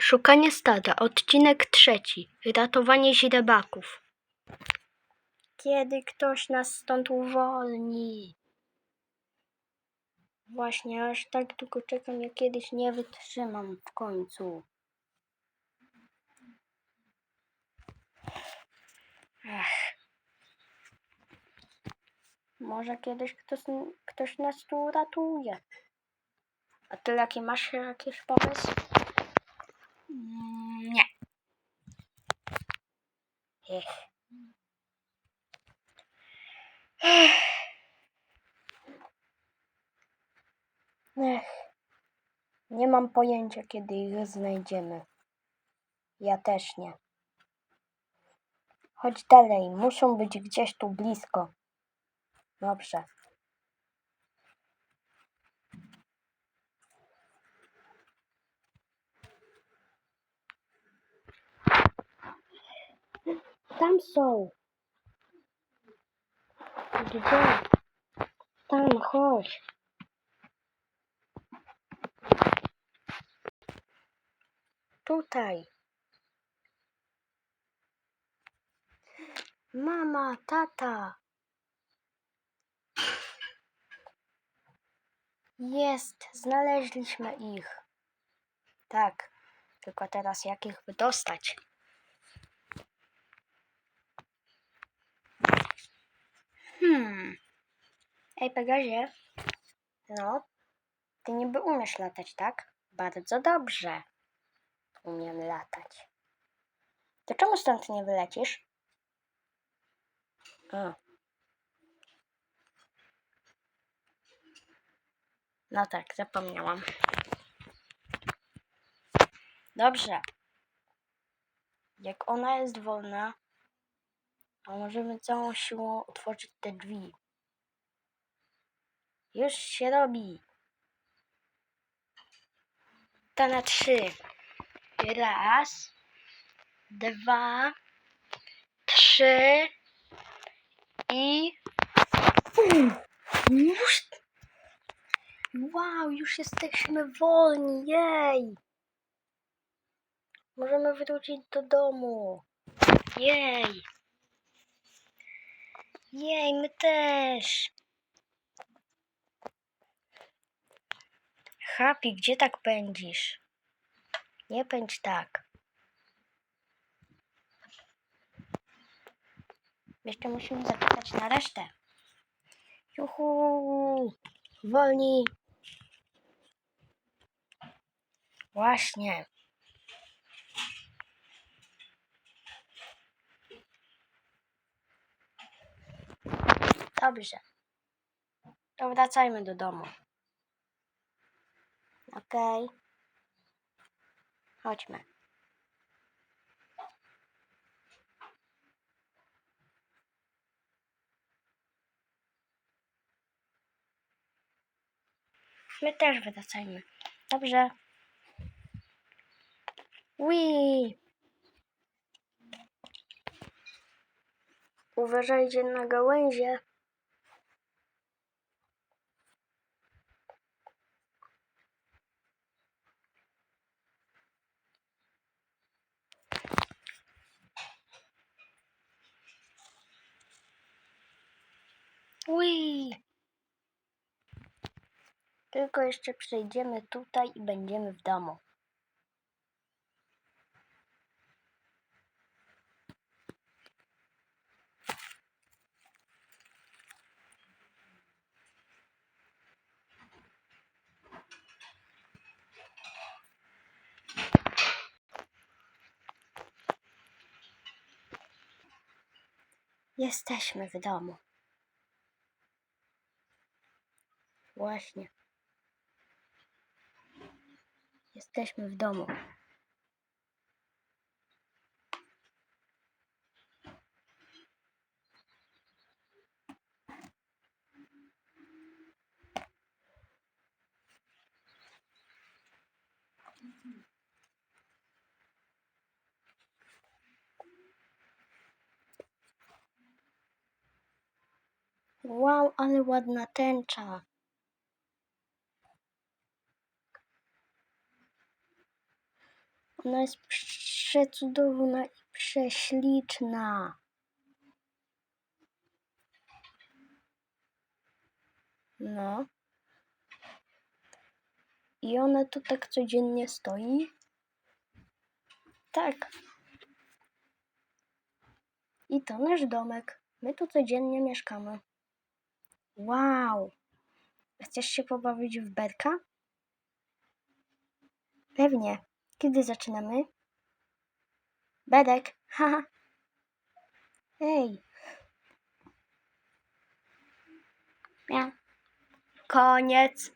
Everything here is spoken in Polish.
Szukanie stada, odcinek trzeci. Ratowanie źrebaków. Kiedy ktoś nas stąd uwolni? Właśnie, aż tak długo czekam, ja kiedyś nie wytrzymam w końcu. Ech. Może kiedyś ktoś, ktoś nas tu uratuje. A ty jaki masz jakiś pomysł? Mm, Nie. Ech. Ech. Ech. Nie mam pojęcia, kiedy ich znajdziemy. Ja też nie. Chodź dalej, muszą być gdzieś tu blisko. Dobrze. Tam są. Gdzie? Tam, chodź. Tutaj. Mama, tata. Jest, znaleźliśmy ich. Tak, tylko teraz jak ich wydostać? Ej, Pegazie. No, ty niby umiesz latać, tak? Bardzo dobrze. Umiem latać. To czemu stąd nie wylecisz? A. No tak, zapomniałam. Dobrze. Jak ona jest wolna, to możemy całą siłą otworzyć te drzwi. Już się robi. To na trzy. Raz, dwa, trzy i... Już... Wow, już jesteśmy wolni, jej! Możemy wrócić do domu. Jej! Jej, my też! Happy, gdzie tak pędzisz? Nie pędź tak. Jeszcze musimy zaczekać na resztę. Juhu! Wolni! Właśnie. Dobrze. To wracajmy do domu. Okej. Chodźmy. My też wracajmy. Dobrze. Ui. Uważajcie na gałęzie. Tylko jeszcze przejdziemy tutaj i będziemy w domu. Jesteśmy w domu. Właśnie. Jesteśmy w domu. Wow, ale ładna tęcza. Ona jest przecudowna i prześliczna. No. I ona tu tak codziennie stoi? Tak. I to nasz domek. My tu codziennie mieszkamy. Wow! Chcesz się pobawić w berka? Pewnie. Kiedy zaczynamy? Berek, haha. Ej. Miau. Koniec.